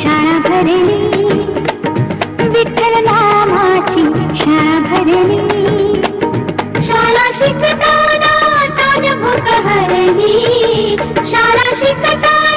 शाळा भरली विठ्ठल नामाची शाळा भरली शाळा शिकताना ताजभूत हरली शाळा शिकताना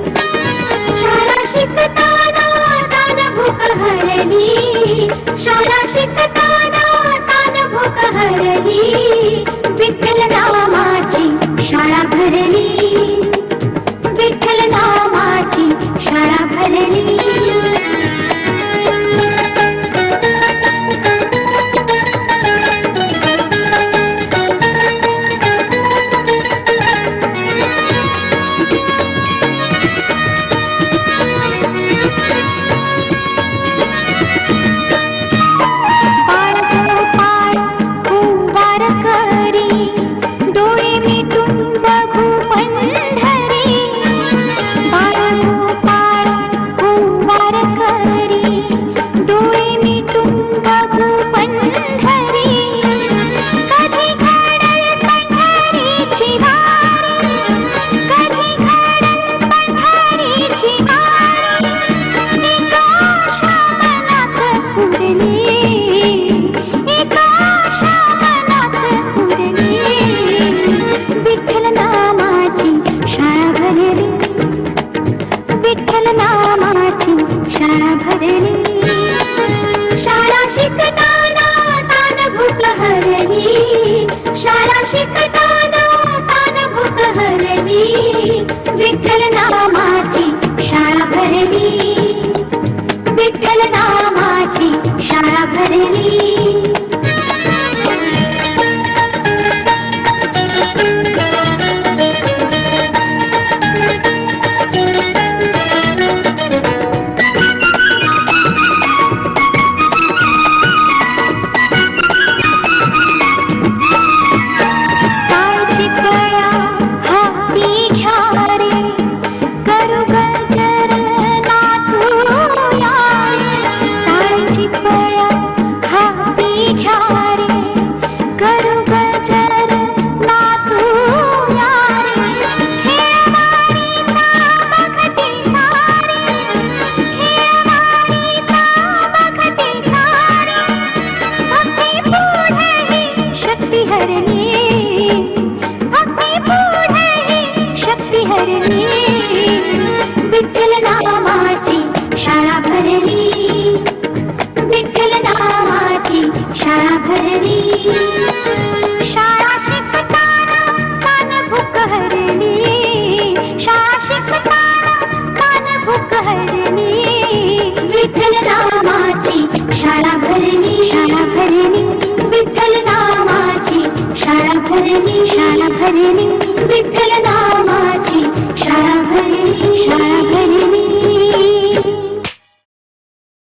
शिकताना दादा भूक हरणी शाळा शिकता ധരണീ शाळा भरली शाळा शिकताना कान भूक हरली. शाळा शिकताना कान भूक हरली. विठ्ठल नामाची शाळा भरली. शाळा भरली. विठ्ठल नामाची शाळा भरली. शाळा भरली. विठ्ठल नामाची शाळा भरली. शाळा भरली.